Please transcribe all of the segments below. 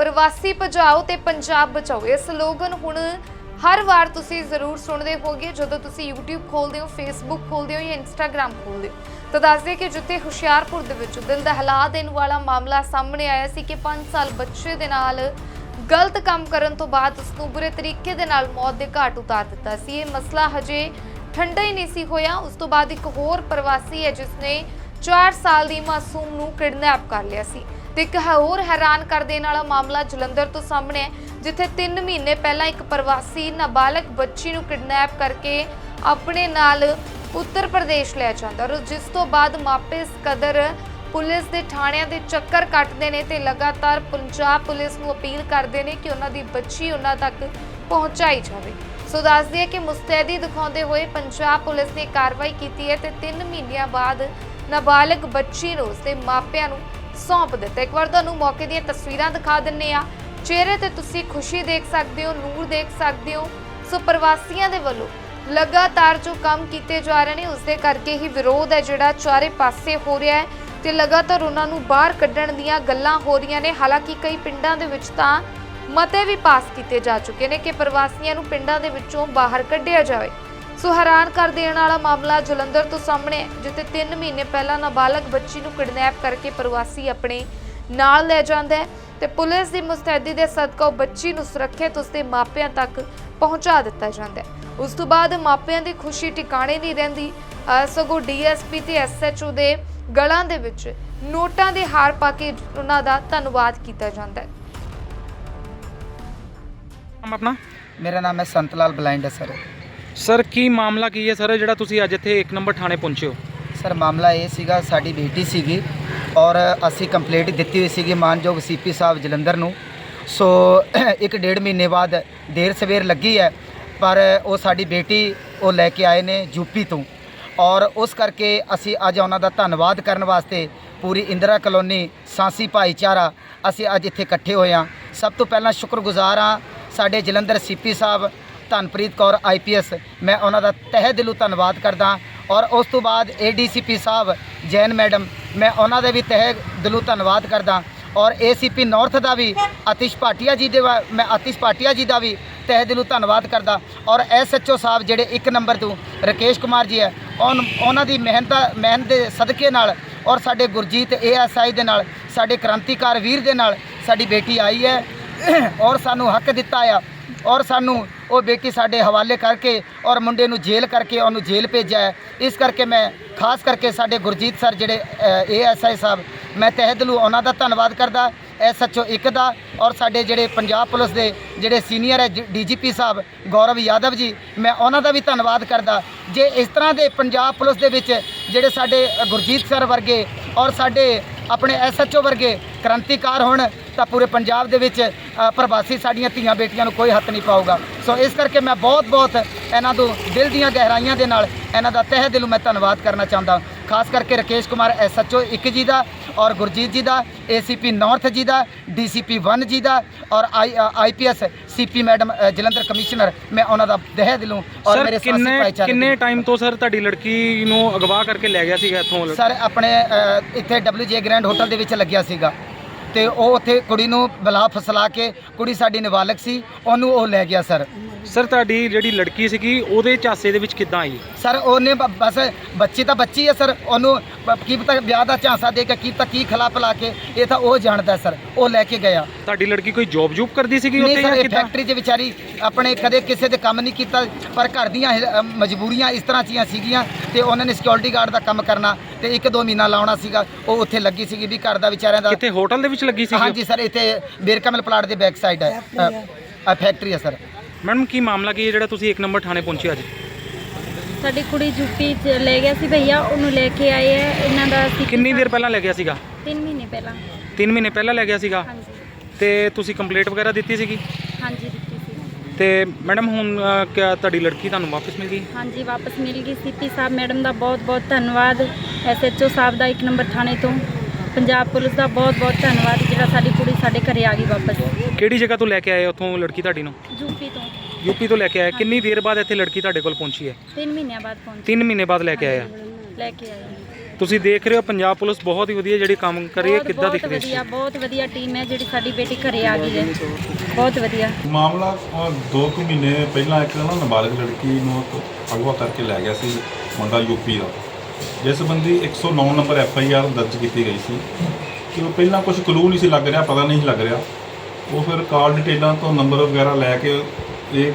ਪ੍ਰਵਾਸੀ ਭਜਾਓ ਤੇ ਪੰਜਾਬ ਬਚਾਓ। ਇਹ ਸਲੋਗਨ ਹੁਣ ਹਰ ਵਾਰ ਤੁਸੀਂ ਜ਼ਰੂਰ ਸੁਣਦੇ ਹੋਗੇ ਜਦੋਂ ਤੁਸੀਂ YouTube ਖੋਲਦੇ ਹੋ, Facebook ਖੋਲਦੇ ਹੋ ਜਾਂ Instagram ਖੋਲਦੇ ਹੋ, ਤਾਂ ਦੱਸਦੇ ਕਿ ਜਿੱਥੇ ਹੁਸ਼ਿਆਰਪੁਰ ਦੇ ਵਿੱਚ ਦਿਲ ਦਹਿਲਾ ਦੇਣ ਵਾਲਾ ਮਾਮਲਾ ਸਾਹਮਣੇ ਆਇਆ ਸੀ ਕਿ 5 ਸਾਲ ਬੱਚੇ ਦੇ ਨਾਲ ਗਲਤ ਕੰਮ ਕਰਨ ਤੋਂ ਬਾਅਦ ਉਸ ਨੂੰ ਬੁਰੇ ਤਰੀਕੇ ਦੇ ਨਾਲ ਮੌਤ ਦੇ ਘਾਟ ਉਤਾਰ ਦਿੱਤਾ ਸੀ। ਇਹ ਮਸਲਾ ਹਜੇ ਠੰਡਾ ਹੀ ਨਹੀਂ ਸੀ ਹੋਇਆ। ਉਸ ਤੋਂ ਬਾਅਦ ਇੱਕ ਹੋਰ ਪ੍ਰਵਾਸੀ ਹੈ ਜਿਸ ਨੇ 4 ਸਾਲ ਦੀ ਮਾਸੂਮ ਨੂੰ ਕਿਡਨੈਪ ਕਰ ਲਿਆ ਸੀ। ਤੇ ਇੱਕ ਹੋਰ ਹੈਰਾਨ ਕਰ ਦੇਣ ਵਾਲਾ ਮਾਮਲਾ ਜਲੰਧਰ ਤੋਂ ਸਾਹਮਣੇ ਹੈ, ਜਿੱਥੇ 3 ਮਹੀਨੇ ਪਹਿਲਾਂ ਇੱਕ ਪ੍ਰਵਾਸੀ ਨਾਬਾਲਗ ਬੱਚੀ ਨੂੰ ਕਿਡਨੈਪ ਕਰਕੇ ਆਪਣੇ ਨਾਲ ਉੱਤਰ ਪ੍ਰਦੇਸ਼ ਲੈ ਜਾਂਦਾ ਔਰ ਜਿਸ ਤੋਂ ਬਾਅਦ ਮਾਪੇ ਇਸ ਕਦਰ ਪੁਲਿਸ ਦੇ ਥਾਣਿਆਂ ਦੇ ਚੱਕਰ ਕੱਟਦੇ ਨੇ ਤੇ ਲਗਾਤਾਰ ਪੰਜਾਬ ਪੁਲਿਸ ਨੂੰ ਅਪੀਲ ਕਰਦੇ ਨੇ ਕਿ ਉਹਨਾਂ ਦੀ ਬੱਚੀ ਉਹਨਾਂ ਤੱਕ ਪਹੁੰਚਾਈ ਜਾਵੇ। ਸੋ ਦੱਸਦੀ ਹੈ ਕਿ ਮੁਸਤੈਦੀ ਦਿਖਾਉਂਦੇ ਹੋਏ ਪੰਜਾਬ ਪੁਲਿਸ ਨੇ ਕਾਰਵਾਈ ਕੀਤੀ ਹੈ ਤੇ 3 ਮਹੀਨਿਆਂ ਬਾਅਦ ਨਾਬਾਲਗ ਬੱਚੀ ਨੂੰ ਉਸਦੇ ਮਾਪਿਆਂ ਨੂੰ ਸੌਂਪ ਦਿੱਤਾ। ਇੱਕ ਵਾਰ ਤੁਹਾਨੂੰ ਮੌਕੇ ਦੀਆਂ ਤਸਵੀਰਾਂ ਦਿਖਾ ਦਿੰਨੇ ਆ। ਚਿਹਰੇ ਤੇ ਤੁਸੀਂ ਖੁਸ਼ੀ ਦੇਖ ਸਕਦੇ ਹੋ, ਨੂਰ ਦੇਖ ਸਕਦੇ ਹੋ। ਸੋ ਪ੍ਰਵਾਸੀਆਂ ਦੇ ਵੱਲੋਂ ਲਗਾਤਾਰ ਜੋ ਕੰਮ ਕੀਤੇ ਜਾ ਰਹੇ ਨੇ ਉਸ ਦੇ ਕਰਕੇ ਹੀ ਵਿਰੋਧ ਹੈ ਜਿਹੜਾ ਚਾਰੇ ਪਾਸੇ ਹੋ ਰਿਹਾ ਹੈ ਤੇ ਲਗਾਤਾਰ ਉਹਨਾਂ ਨੂੰ ਬਾਹਰ ਕੱਢਣ ਦੀਆਂ ਗੱਲਾਂ ਹੋ ਰਹੀਆਂ ਨੇ। ਹਾਲਾਂਕਿ ਕਈ ਪਿੰਡਾਂ ਦੇ ਵਿੱਚ ਤਾਂ ਮਤੇ ਵੀ ਪਾਸ ਕੀਤੇ ਜਾ ਚੁੱਕੇ ਨੇ ਕਿ ਪ੍ਰਵਾਸੀਆਂ ਨੂੰ ਪਿੰਡਾਂ ਦੇ ਵਿੱਚੋਂ ਬਾਹਰ ਕੱਢਿਆ ਜਾਵੇ। ਸੋ ਹੈਰਾਨ ਕਰ ਦੇਣ ਵਾਲਾ ਮਾਮਲਾ ਜਲੰਧਰ ਤੋਂ ਸਾਹਮਣੇ ਜਿੱਥੇ 3 ਮਹੀਨੇ ਪਹਿਲਾਂ ਨਾਬਾਲਗ ਬੱਚੀ ਨੂੰ ਕਿਡਨੈਪ ਕਰਕੇ ਪ੍ਰਵਾਸੀ ਆਪਣੇ ਨਾਲ ਲੈ ਜਾਂਦਾ ਹੈ ਤੇ ਪੁਲਿਸ ਦੀ ਮੁਸਤੈਦੀ ਦੇ ਸਦਕਾ ਉਹ ਬੱਚੀ ਨੂੰ ਸੁਰੱਖਿਅਤ ਉਸਦੇ ਮਾਪਿਆਂ ਤੱਕ ਪਹੁੰਚਾ ਦਿੱਤਾ ਜਾਂਦਾ ਹੈ। ਉਸ ਤੋਂ ਬਾਅਦ ਮਾਪਿਆਂ ਦੀ ਖੁਸ਼ੀ ਟਿਕਾਣੇ ਨਹੀਂ ਰਹਿੰਦੀ। ਸਗੋਂ ਡੀਐਸਪੀ ਤੇ ਐਸਐਚਓ ਦੇ ਗਲਾਂ ਦੇ ਵਿੱਚ ਨੋਟਾਂ ਦੇ ਹਾਰ ਪਾ ਕੇ ਉਹਨਾਂ ਦਾ ਧੰਨਵਾਦ ਕੀਤਾ ਜਾਂਦਾ ਹੈ। ਨਾਮ ਆਪਣਾ? ਮੇਰਾ ਨਾਮ ਹੈ ਸੰਤ ਲਾਲ ਬਲਾਈਂਡ ਹੈ ਸਰ। ਸਰ, ਕੀ ਮਾਮਲਾ ਕੀ ਹੈ ਸਰ, ਜਿਹੜਾ ਤੁਸੀਂ ਅੱਜ ਇੱਥੇ 1 ਨੰਬਰ ਥਾਣੇ ਪਹੁੰਚੇ ਹੋ? ਸਰ, ਮਾਮਲਾ ਇਹ ਸੀਗਾ, ਸਾਡੀ ਬੇਟੀ ਸੀਗੀ ਔਰ ਅਸੀਂ ਕੰਪਲੇਂਟ ਦਿੱਤੀ ਹੋਈ ਸੀਗੀ ਮਾਨਯੋਗ ਸੀਪੀ ਸਾਹਿਬ ਜਲੰਧਰ ਨੂੰ। ਸੋ, ਇੱਕ ਡੇਢ ਮਹੀਨੇ ਬਾਅਦ ਦੇਰ ਸਵੇਰ ਲੱਗੀ ਹੈ, ਪਰ ਉਹ ਸਾਡੀ ਬੇਟੀ ਉਹ ਲੈ ਕੇ ਆਏ ਨੇ ਯੂਪੀ ਤੋਂ ਔਰ ਉਸ ਕਰਕੇ ਅਸੀਂ ਅੱਜ ਉਹਨਾਂ ਦਾ ਧੰਨਵਾਦ ਕਰਨ ਵਾਸਤੇ ਪੂਰੀ ਇੰਦਰਾ ਕਲੋਨੀ, ਸਾਂਸੀ ਭਾਈਚਾਰਾ ਅਸੀਂ ਅੱਜ ਇੱਥੇ ਇਕੱਠੇ ਹੋਏ ਹਾਂ। ਸਭ ਤੋਂ ਪਹਿਲਾਂ ਸ਼ੁਕਰਗੁਜ਼ਾਰ ਹਾਂ ਸਾਡੇ ਜਲੰਧਰ ਸੀਪੀ ਸਾਹਿਬ ਧਨਪ੍ਰੀਤ ਕੌਰ ਆਈਪੀਐਸ ਮੈਂ ਉਹਨਾਂ ਦਾ ਤਹਿ ਦਿਲੋਂ ਧੰਨਵਾਦ ਕਰਦਾ ਔਰ ਉਸ ਤੋਂ ਬਾਅਦ ਏਡੀਸੀਪੀ ਸਾਹਿਬ, ਜੈਨ ਮੈਡਮ, ਮੈਂ ਉਹਨਾਂ ਦਾ ਵੀ ਤਹਿ ਦਿਲੋਂ ਧੰਨਵਾਦ ਕਰਦਾ ਔਰ ਏਸੀਪੀ ਨਾਰਥ ਦਾ ਵੀ ਆਤਿਸ਼ ਭਾਟੀਆ ਜੀ ਦੇ ਵਾ- ਮੈਂ ਆਤਿਸ਼ ਭਾਟੀਆ ਜੀ ਦਾ ਵੀ ਤਹਿ ਦਿਲੋਂ ਧੰਨਵਾਦ ਕਰਦਾ ਔਰ ਐਸਐਚਓ ਸਾਹਿਬ ਜਿਹੜੇ ਇੱਕ ਨੰਬਰ ਤੋਂ ਰਕੇਸ਼ ਕੁਮਾਰ ਜੀ ਹੈ ਉਨ- ਉਹਨਾਂ ਦੀ ਮਿਹਨਤ ਮਿਹਨਤ ਦੇ ਸਦਕੇ ਨਾਲ ਔਰ ਸਾਡੇ ਗੁਰਜੀਤ ਏਐਸਆਈ ਦੇ ਨਾਲ, ਸਾਡੇ ਕ੍ਰਾਂਤੀਕਾਰ ਵੀਰ ਦੇ ਨਾਲ ਸਾਡੀ ਬੇਟੀ ਆਈ ਹੈ ਔਰ ਸਾਨੂੰ ਹੱਕ ਦਿੱਤਾ ਆ ਔਰ ਸਾਨੂੰ ਉਹ ਬੇਟੀ ਸਾਡੇ ਹਵਾਲੇ ਕਰਕੇ ਔਰ ਮੁੰਡੇ ਨੂੰ ਜੇਲ੍ਹ ਕਰਕੇ ਉਹਨੂੰ ਜੇਲ੍ਹ ਭੇਜਿਆ ਹੈ। ਇਸ ਕਰਕੇ ਮੈਂ ਖਾਸ ਕਰਕੇ ਸਾਡੇ ਗੁਰਜੀਤ ਸਰ ਜਿਹੜੇ ਏਐਸਆਈ ਸਾਹਿਬ, ਮੈਂ ਤਹਿ ਦਿਲੋਂ ਉਹਨਾਂ ਦਾ ਧੰਨਵਾਦ ਕਰਦਾ ਐਸਐਚਓ ਇੱਕ ਦਾ ਔਰ ਸਾਡੇ ਜਿਹੜੇ ਪੰਜਾਬ ਪੁਲਿਸ ਦੇ ਜਿਹੜੇ ਸੀਨੀਅਰ ਹੈ ਡੀਜੀਪੀ ਸਾਹਿਬ, ਗੌਰਵ ਯਾਦਵ ਜੀ, ਮੈਂ ਉਹਨਾਂ ਦਾ ਵੀ ਧੰਨਵਾਦ ਕਰਦਾ। ਜੇ ਇਸ ਤਰ੍ਹਾਂ ਦੇ ਪੰਜਾਬ ਪੁਲਿਸ ਦੇ ਵਿੱਚ ਜਿਹੜੇ ਸਾਡੇ ਗੁਰਜੀਤ ਸਰ ਵਰਗੇ ਔਰ ਸਾਡੇ ਆਪਣੇ ਐਸਐਚਓ ਵਰਗੇ ਕ੍ਰਾਂਤੀਕਾਰ ਹੋਣ ਤਾਂ ਪੂਰੇ ਪੰਜਾਬ ਦੇ ਵਿੱਚ ਪ੍ਰਵਾਸੀ ਸਾਡੀਆਂ ਧੀਆਂ ਬੇਟੀਆਂ ਨੂੰ ਕੋਈ ਹੱਥ ਨਹੀਂ ਪਾਊਗਾ। ਸੋ ਇਸ ਕਰਕੇ ਮੈਂ ਬਹੁਤ ਬਹੁਤ ਇਹਨਾਂ ਤੋਂ ਦਿਲ ਦੀਆਂ ਗਹਿਰਾਈਆਂ ਦੇ ਨਾਲ ਇਹਨਾਂ ਦਾ ਤਹਿ ਦਿਲੋਂ ਮੈਂ ਧੰਨਵਾਦ ਕਰਨਾ ਚਾਹੁੰਦਾ ਖਾਸ ਕਰਕੇ ਰਕੇਸ਼ ਕੁਮਾਰ ਐਸਐਚਓ ਇੱਕ ਜੀ ਦਾ ਔਰ ਗੁਰਜੀਤ ਜੀ ਦਾ ਏਸੀਪੀ ਨਾਰਥ ਜੀ ਦਾ ਡੀਸੀਪੀ 1 ਜੀ ਦਾ ਔਰ IPS CP madam Jalandhar commissioner ਮੈਂ ਉਹਨਾਂ ਦਾ ਤਹਿ ਦਿਲੋਂ ਔਰ ਮੇਰੇ ਸਾਥੀ ਕਿੰਨੇ ਭਾਈਚਾਰੇ ਕਿੰਨੇ ਟਾਈਮ ਤੋਂ ਸਰ ਤੁਹਾਡੀ ਲੜਕੀ ਨੂੰ ਅਗਵਾ ਕਰਕੇ ਲੈ ਗਿਆ ਸੀਗਾ ਇੱਥੋਂ? ਸਰ ਆਪਣੇ ਇੱਥੇ WJ ਗ੍ਰੈਂਡ ਹੋਟਲ ਦੇ ਵਿੱਚ ਲੱਗਿਆ ਸੀਗਾ। ਤੇ ਉਹ ਉੱਥੇ ਕੁੜੀ ਨੂੰ ਬਲਾ ਫਸਲਾ ਕੇ ਕੁੜੀ ਸਾਡੀ ਨਾਬਾਲਗ ਸੀ, ਉਹਨੂੰ ਉਹ ਲੈ ਗਿਆ ਸਰ। ਸਰ ਤੁਹਾਡੀ ਜਿਹੜੀ ਲੜਕੀ ਸੀਗੀ ਉਹਦੇ ਝਾਂਸੇ ਦੇ ਵਿੱਚ ਕਿੱਦਾਂ ਆਈ? ਸਰ ਉਹਨੇ ਬ- ਬਸ ਬੱਚੀ ਤਾਂ ਬੱਚੀ ਹੈ ਸਰ। ਉਹਨੂੰ ਬ- ਕੀ ਪਤਾ ਵਿਆਹ ਦਾ ਝਾਂਸਾ ਦੇ ਕੇ ਕੀ ਪਤਾ ਕੀ ਖਿਲਾ ਪਿਲਾ ਕੇ ਇਹ ਤਾਂ ਉਹ ਜਾਣਦਾ ਸਰ। ਉਹ ਲੈ ਕੇ ਗਿਆ। ਤੁਹਾਡੀ ਲੜਕੀ ਕੋਈ ਜੌਬ ਜੂਬ ਕਰਦੀ ਸੀਗੀ ਨਹੀਂ ਉੱਥੇ ਸਰ ਜਾਂ ਇਹ ਕਿੱਦਾਂ? ਫੈਕਟਰੀ 'ਚ ਵਿਚਾਰੀ ਆਪਣੇ ਕਦੇ ਕਿਸੇ ਦੇ ਕੰਮ ਨਹੀਂ ਕੀਤਾ ਪਰ ਘਰ ਦੀਆਂ ਇਹ, ਅ, ਮਜਬੂਰੀਆਂ ਇਸ ਤਰ੍ਹਾਂ ਦੀਆਂ ਸੀਗੀਆਂ ਤੇ ਉਹਨਾਂ ਨੇ ਸਿਕਿਉਰਿਟੀ ਗਾਰਡ ਦਾ ਕੰਮ ਕਰਨਾ ਤੇ ਇੱਕ ਦੋ ਮਹੀਨਾ ਲਾਉਣਾ ਸੀਗਾ ਉਹ ਉੱਥੇ ਲੱਗੀ ਸੀਗੀ ਵੀ ਘਰ ਦਾ ਵਿਚਾਰਿਆਂ ਦਾ ਕਿੱਥੇ ਹੋਟਲ ਦੇ ਵਿੱਚ ਲੱਗੀ ਸੀਗੀ? ਹਾਂਜੀ ਸਰ ਇੱਥੇ ਬੇਰਕਮਲ ਪਲਾਟ ਦੇ ਬੈਕ ਸਾਈਡ ਹੈ। ਆ ਫੈਕਟਰੀ ਹੈ ਸਰ। ਮੈਡਮ ਕੀ ਮਾਮਲਾ ਕੀ ਹੈ ਜਿਹੜਾ ਤੁਸੀਂ 1 ਨੰਬਰ ਥਾਣੇ ਪਹੁੰਚੇ ਅੱਜ? ਸਾਡੀ ਕੁੜੀ ਯੂਪੀ ਚ ਲੈ ਗਿਆ ਸੀ ਭਈਆ ਉਹਨੂੰ ਲੈ ਕੇ ਆਏ ਹੈ ਇਹਨਾਂ ਦਾ ਸੀ ਕਿੰਨੀ ਦੇਰ ਪਹਿਲਾਂ ਲੈ ਗਿਆ ਸੀਗਾ? 3 ਮਹੀਨੇ ਪਹਿਲਾਂ। 3 ਮਹੀਨੇ ਪਹਿਲਾਂ ਲੈ ਗਿਆ ਸੀਗਾ? ਹਾਂਜੀ। ਤੇ ਤੁਸੀਂ ਕੰਪਲੇਂਟ ਵਗੈਰਾ ਦਿੱਤੀ ਸੀਗੀ? ਹਾਂਜੀ ਦਿੱਤੀ ਸੀ। ਤੇ ਮੈਡਮ ਹੁਣ ਅ, ਕਿਆ ਤੁਹਾਡੀ ਲੜਕੀ ਤੁਹਾਨੂੰ ਵਾਪਸ ਮਿਲ ਗਈ? ਹਾਂਜੀ ਵਾਪਸ ਮਿਲ ਗਈ ਸੀਪੀ ਸਾਹਿਬ ਮੈਡਮ ਦਾ ਬਹੁਤ ਬਹੁਤ ਧੰਨਵਾਦ ਐਸਐਚਓ ਸਾਹਿਬ ਦਾ ਇੱਕ ਨੰਬਰ ਥਾਣੇ ਤੋਂ। ਪੰਜਾਬ ਪੁਲਿਸ ਦਾ ਬਹੁਤ ਬਹੁਤ ਧੰਨਵਾਦ ਜਿਹੜਾ ਸਾਡੀ ਕੁੜੀ ਸਾਡੇ ਘਰੇ ਆ ਗਈ ਵਾਪਸ। ਕਿਹੜੀ ਜਗ੍ਹਾ ਤੋਂ ਲੈ ਕੇ ਆਏ ਉੱਥੋਂ ਲੜਕੀ ਤੁਹਾਡੀ ਨੂੰ? ਯੂਪੀ ਤੋਂ। ਯੂਪੀ ਤੋਂ ਲੈ ਕੇ ਆਏ। ਕਿੰਨੀ ਦੇਰ ਬਾਅਦ ਇੱਥੇ ਲੜਕੀ ਤੁਹਾਡੇ ਕੋਲ ਪਹੁੰਚੀ ਹੈ? 3 ਮਹੀਨਿਆਂ ਬਾਅਦ ਪਹੁੰਚੀ। 3 ਮਹੀਨੇ ਬਾਅਦ ਲੈ ਕੇ ਆਏ ਆ। ਲੈ ਕੇ ਆਏ ਤੁਸੀਂ ਦੇਖ ਰਹੇ ਹੋ ਪੰਜਾਬ ਪੁਲਿਸ ਬਹੁਤ ਹੀ ਵਧੀਆ ਜਿਹੜੀ ਕੰਮ ਕਰ ਰਹੀ ਹੈ ਬਹੁਤ- ਕਿੱਦਾਂ ਦਿਖ ਬਹੁਤ ਰਹੀ ਹੈ ਵਧੀਆ ਬਹੁਤ ਵਧੀਆ ਟੀਮ ਹੈ ਜਿਹੜੀ ਸਾਡੀ ਬੇਟੀ ਘਰੇ ਆ ਗਈ ਹੈ। ਬਹੁਤ ਵਧੀਆ। ਮਾਮਲਾ ਅ, ਦੋ ਕੁ ਮਹੀਨੇ ਪਹਿਲਾਂ ਇੱਕ ਨਾ ਨਾਬਾਲਗ ਲੜਕੀ ਨੂੰ ਅਗਵਾ ਕਰਕੇ ਲੈ ਗਿਆ ਸੀ ਮੁੰਡਾ ਯੂਪੀ ਦਾ। ਜਿਸ ਸੰਬੰਧੀ 109 ਨੰਬਰ ਐਫ ਆਈ ਆਰ ਦਰਜ ਕੀਤੀ ਗਈ ਸੀ ਕਿ ਉਹ ਪਹਿਲਾਂ ਕੁਝ ਕਲੂ ਨਹੀਂ ਸੀ ਲੱਗ ਰਿਹਾ, ਪਤਾ ਨਹੀਂ ਸੀ ਲੱਗ ਰਿਹਾ। ਉਹ ਫਿਰ ਕਾਲ ਡਿਟੇਲਾਂ ਤੋਂ ਨੰਬਰ ਵਗੈਰਾ ਲੈ ਕੇ ਇਹ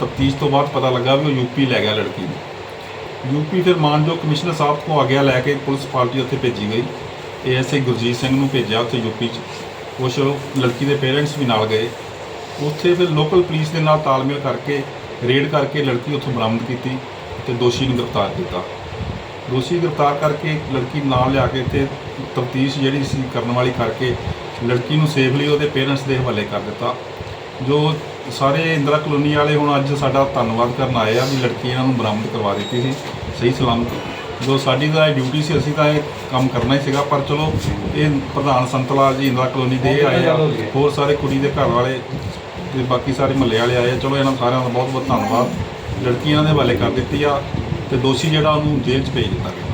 ਤਫਤੀਸ਼ ਤੋਂ ਬਾਅਦ ਪਤਾ ਲੱਗਾ ਵੀ ਉਹ ਯੂਪੀ ਲੈ ਗਿਆ ਲੜਕੀ ਨੂੰ। ਯੂਪੀ ਫਿਰ ਮਾਨਯੋਗ ਕਮਿਸ਼ਨਰ ਸਾਹਿਬ ਤੋਂ ਆਗਿਆ ਲੈ ਕੇ ਪੁਲਿਸ ਪਾਰਟੀ ਉੱਥੇ ਭੇਜੀ ਗਈ। ਏਐਸਆਈ ਗੁਰਜੀਤ ਸਿੰਘ ਨੂੰ ਭੇਜਿਆ ਉੱਥੇ ਯੂਪੀ 'ਚ। ਕੁਛ ਲੜਕੀ ਦੇ ਪੇਰੈਂਟਸ ਵੀ ਨਾਲ ਗਏ। ਉੱਥੇ ਫਿਰ ਲੋਕਲ ਪੁਲਿਸ ਦੇ ਨਾਲ ਤਾਲਮੇਲ ਕਰਕੇ ਰੇਡ ਕਰਕੇ ਲੜਕੀ ਉੱਥੋਂ ਬਰਾਮਦ ਕੀਤੀ ਤੇ ਦੋਸ਼ੀ ਨੂੰ ਗ੍ਰਿਫਤਾਰ ਕੀਤਾ। ਦੋਸ਼ੀ ਗ੍ਰਿਫਤਾਰ ਕਰਕੇ ਲੜਕੀ ਨਾਲ ਲਿਆ ਕੇ ਇੱਥੇ ਤਫਤੀਸ਼ ਜਿਹੜੀ ਸੀ ਕਰਨ ਵਾਲੀ ਕਰਕੇ ਲੜਕੀ ਨੂੰ ਸੇਫਲੀ ਉਹਦੇ ਪੇਰੈਂਟਸ ਦੇ ਹਵਾਲੇ ਕਰ ਦਿੱਤਾ। ਜੋ ਸਾਰੇ ਇੰਦਰਾ ਕਲੋਨੀ ਵਾਲੇ ਹੁਣ ਅੱਜ ਸਾਡਾ ਧੰਨਵਾਦ ਕਰਨ ਆਏ ਆ ਵੀ ਲੜਕੀ ਇਹਨਾਂ ਨੂੰ ਬਰਾਮਦ ਕਰਵਾ ਦਿੱਤੀ ਸੀ, ਸਹੀ ਸਲਾਮਤ। ਜੋ ਸਾਡੀ ਤਾਂ ਡਿਊਟੀ ਸੀ, ਅਸੀਂ ਤਾਂ ਇਹ ਕੰਮ ਕਰਨਾ ਹੀ ਸੀਗਾ, ਪਰ ਚਲੋ ਇਹ ਪ੍ਰਧਾਨ ਸੰਤਲਾਲ ਜੀ ਇੰਦਰਾ ਕਲੋਨੀ ਦੇ ਇਹ ਆਏ ਆ, ਹੋਰ ਸਾਰੇ ਕੁੜੀ ਦੇ ਘਰ ਵਾਲੇ ਤੇ ਬਾਕੀ ਸਾਰੇ ਮਹੱਲੇ ਵਾਲੇ ਆਏ ਆ, ਚਲੋ ਇਹਨਾਂ ਸਾਰਿਆਂ ਦਾ ਬਹੁਤ ਬਹੁਤ ਧੰਨਵਾਦ ਲੜਕੀਆਂ ਦੇ ਹਵਾਲੇ ਕਰ ਦਿੱਤੀ ਆ। ਤੇ ਦੋਸ਼ੀ ਜਿਹੜਾ ਉਹਨੂੰ ਜੇਲ੍ਹ 'ਚ ਭੇਜ ਦਿੱਤਾ ਗਿਆ।